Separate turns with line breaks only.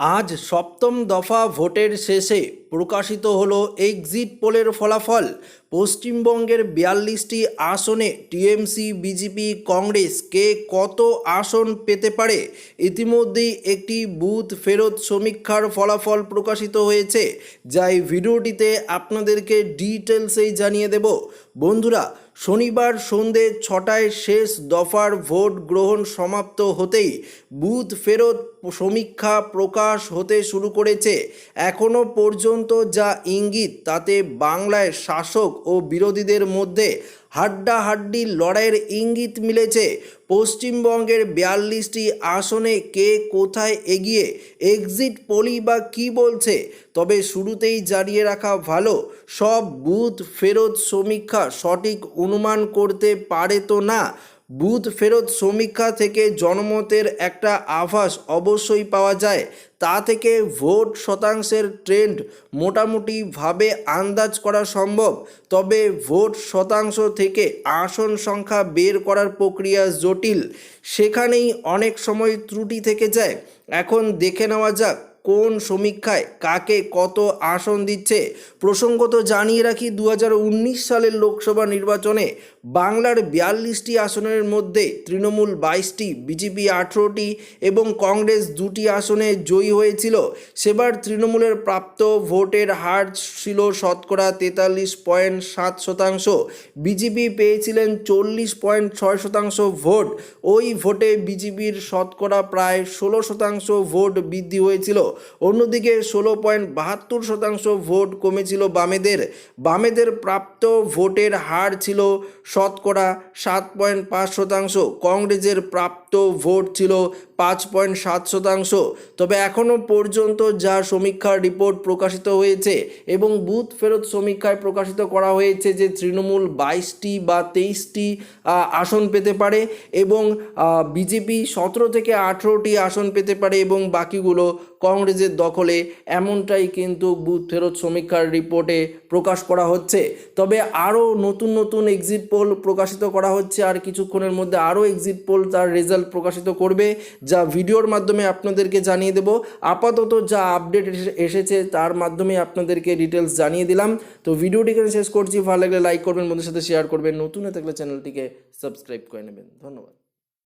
আজ সপ্তম দফা ভোটের শেষে প্রকাশিত হল এক্সিট পোলের ফলাফল। পশ্চিমবঙ্গের বিয়াল্লিশটি আসনে টিএমসি, বিজেপি, কংগ্রেস কে কত আসন পেতে পারে? ইতিমধ্যেই একটি বুথ ফেরত সমীক্ষার ফলাফল প্রকাশিত হয়েছে। যা এই ভিডিওটিতে আপনাদেরকে ডিটেলসেই জানিয়ে দেব। বন্ধুরা শনিবার সন্ধে ছটায় শেষ দফার ভোট গ্রহণ সমাপ্ত হতেই বুথ ফেরত সমীক্ষা প্রকাশ হতে শুরু করেছে। এখনও পর্যন্ত যা ইঙ্গিত, তাতে বাংলায় শাসক ও বিরোধীদের মধ্যে হাড্ডাহাড্ডি লড়াইয়ের ইঙ্গিত মিলেছে। পশ্চিমবঙ্গের বিয়াল্লিশটি আসনে কে কোথায় এগিয়ে এক্সিট পলি বা কি বলছে? তবে শুরুতেই জানিয়ে রাখা ভালো, সব বুথ ফেরত সমীক্ষা সঠিক অনুমান করতে পারে তো না। বুথ ফেরত সমীক্ষা থেকে জনমতের একটা আভাস অবশ্যই পাওয়া যায়। তা থেকে ভোট শতাংশের ট্রেন্ড মোটামুটিভাবে আন্দাজ করা সম্ভব। তবে ভোট শতাংশ থেকে আসন সংখ্যা বের করার প্রক্রিয়া জটিল। সেখানেই অনেক সময় ত্রুটি থেকে যায়। এখন দেখে নেওয়া যাক কোন সমীক্ষায় কাকে কত আসন দিচ্ছে? প্রসঙ্গত জানিয়ে রাখি দু হাজার উনিশ সালের লোকসভা নির্বাচনে বাংলার বিয়াল্লিশটি আসনের মধ্যে তৃণমূল বাইশটি, বিজেপি আঠেরোটি এবং কংগ্রেস দুটি আসনে জয়ী হয়েছিল। সেবার তৃণমূলের প্রাপ্ত ভোটের হার ছিল শতকরা তেতাল্লিশ পয়েন্ট সাত শতাংশ। বিজেপি পেয়েছিলেন চল্লিশ পয়েন্ট ছয় শতাংশ ভোট। ওই ভোটে বিজেপির শতকরা প্রায় ষোলো শতাংশ ভোট বৃদ্ধি হয়েছিল। অন্যদিকে ষোলো পয়েন্ট বাহাত্তর শতাংশ ভোট কমেছিল বামেদের। বামেদের প্রাপ্ত ভোটের হার ছিল শতকরা সাত পয়েন্ট পাঁচ শতাংশ। কংগ্রেসের প্রাপ্ত ভোট ছিল পাঁচ পয়েন্ট সাত শতাংশ। তবে এখনও পর্যন্ত যা সমীক্ষার রিপোর্ট প্রকাশিত হয়েছে এবং বুথ ফেরত সমীক্ষায় প্রকাশিত করা হয়েছে যে তৃণমূল বাইশটি বা তেইশটি আসন পেতে পারে এবং বিজেপি সতেরো থেকে আঠেরোটি আসন পেতে পারে এবং বাকিগুলো কংগ্রেসের দখলে। এমনটাই কিন্তু বুথ ফেরত সমীক্ষার রিপোর্টে প্রকাশ করা হচ্ছে। তবে আরও নতুন নতুন এক্সিট পোল প্রকাশিত করা হচ্ছে আর কিছুক্ষণের মধ্যে আরও এক্সিট পোল তার রেজাল্ট প্রকাশিত করবে। যা ভিডিওর মাধ্যমে আপনাদেরকে জানিয়ে দেব। আপাতত যা আপডেট এসেছে তার মাধ্যমে আপনাদেরকে ডিটেলস জানিয়ে দিলাম। তো ভিডিওটি এখানে শেষ করছি। ভালো লাগলে লাইক করবেন বন্ধুর সাথে শেয়ার করবেন। নতুন থাকলে চ্যানেলটিকে সাবস্ক্রাইব করে নেবেন। ধন্যবাদ।